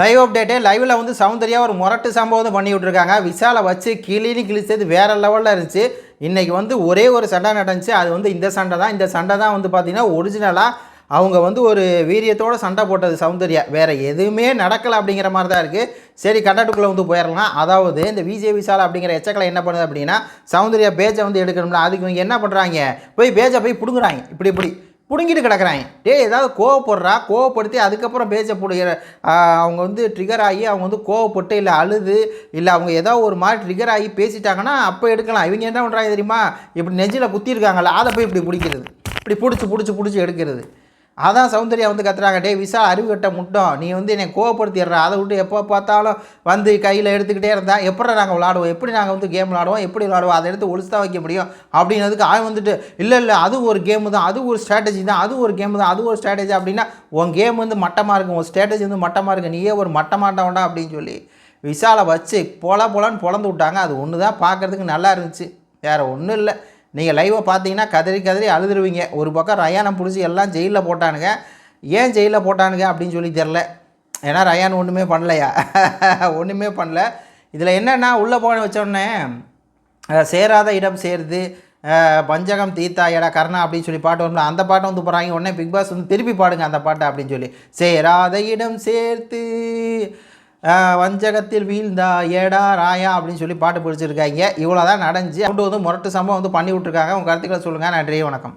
Live update லைவில் வந்து சௌந்தர்யா ஒரு முரட்டு சம்பவம் வந்து பண்ணி விட்ருக்காங்க விசாலை வச்சு கிளின்னு கிழிச்சது வேறு லெவலில் இருந்துச்சு. இன்றைக்கி வந்து ஒரே ஒரு சண்டை நடந்துச்சு. அது வந்து இந்த சண்டை தான். இந்த சண்டை தான் வந்து பார்த்திங்கன்னா ஒரிஜினலாக அவங்க வந்து ஒரு வீரியத்தோட சண்டை போட்டது சௌந்தர்யா. வேறு எதுவுமே நடக்கலை அப்படிங்கிற மாதிரி தான் இருக்குது சரி கண்டாட்டுக்குள்ளே வந்து போயிடலாம். அதாவது இந்த விஜய் விசால் அப்படிங்கிற எச்சக்கலை என்ன பண்ணுது அப்படின்னா சௌந்தர்யா பேஜை வந்து எடுக்கணும்ல. அதுக்கு இவங்க என்ன பண்ணுறாங்க போய் பேஜை போய் பிடுங்குறாங்க. இப்படி இப்படி. பிடுங்கிட்டு கிடக்குறாங்க. டேய் ஏதாவது கோவப்படுறா? கோவப்படுத்தி அதுக்கப்புறம் பேசப்படுகிற பிடிக்கிற அவங்க வந்து ட்ரிகர் ஆகி அவங்க வந்து கோவப்பட்டு இல்லை அழுது இல்லை அவங்க ஏதோ ஒரு மாதிரி ட்ரிகர் ஆகி பேசிட்டாங்கன்னா அப்போ எடுக்கலாம். இவங்க என்ன பண்ணுறாங்க தெரியுமா? இப்படி நெஞ்சில் குத்திருக்காங்களா அதை போய் இப்படி பிடிக்கிறது. இப்படி பிடிச்சி பிடிச்சி பிடிச்சி எடுக்கிறது. அதான் சௌந்தர்யா வந்து கத்துறாங்க டே விசா அறிவு கட்ட முட்டம். நீ வந்து என்னை கோவப்படுத்திடுற. அதை விட்டு எப்போ பார்த்தாலும் வந்து கையில் எடுத்துக்கிட்டே இருந்தா எப்படி நாங்கள் விளாடுவோம் எப்படி நாங்கள் வந்து கேம் விளாடுவோம் எப்படி விளாடுவோம் அதை எடுத்து ஒழிச்சு தான் வைக்க முடியும். அப்படின்னதுக்கு அவன் வந்துட்டு இல்லை இல்லை அது ஒரு கேமு தான். அது ஒரு ஸ்ட்ராட்டஜி தான். அது ஒரு கேமு தான். அது ஒரு ஸ்ட்ராட்டஜி அப்படின்னா உன் கேம் வந்து மட்டமாக இருக்கும். உன் ஸ்ட்ராட்டஜி வந்து மட்டமாக இருக்கும் நீயே ஒரு மட்டமாட்டவன்டா. அப்படின்னு சொல்லி விசாலை வச்சு பொல பொலன்னு பொழந்து விட்டாங்க. அது ஒன்று தான் பார்க்குறதுக்கு நல்லா இருந்துச்சு. வேறு ஒன்றும் இல்லை. நீங்கள் லைவை பார்த்தீங்கன்னா கதறி கதறி அழுதுருவீங்க. ஒரு பக்கம் ரயானை பிடிச்சி எல்லாம் ஜெயிலில் போட்டானுங்க. ஏன் ஜெயிலில் போட்டானுங்க அப்படின்னு சொல்லி தெரில ஏன்னா ரயான் ஒன்றுமே பண்ணலையா? ஒன்றுமே பண்ணல. இதில் என்னென்னா உள்ளே போன வச்சோடனே சேராத இடம் சேருது. பஞ்சகம் தீத்தா எடா கர்ணா அப்படின்னு சொல்லி பாட்டு வரும்ல அந்த பாட்டை வந்து போகிறாங்க உடனே பிக் பாஸ் வந்து திருப்பி பாடுங்க அந்த பாட்டை அப்படின்னு சொல்லி. சேராத இடம் சேர்த்து வஞ்சகத்தில் வீழ்ந்தா ஏடா ராயா அப்படின்னு சொல்லி பாட்டு பிடிச்சிருக்காங்க. இவ்வளோ தான் நடந்துச்சு. கொண்டு வந்து முரட்டு சம்பவம் வந்து பண்ணி விட்ருக்காங்க உங்கள் கருத்துக்களை சொல்லுங்கள் நன்றி வணக்கம்.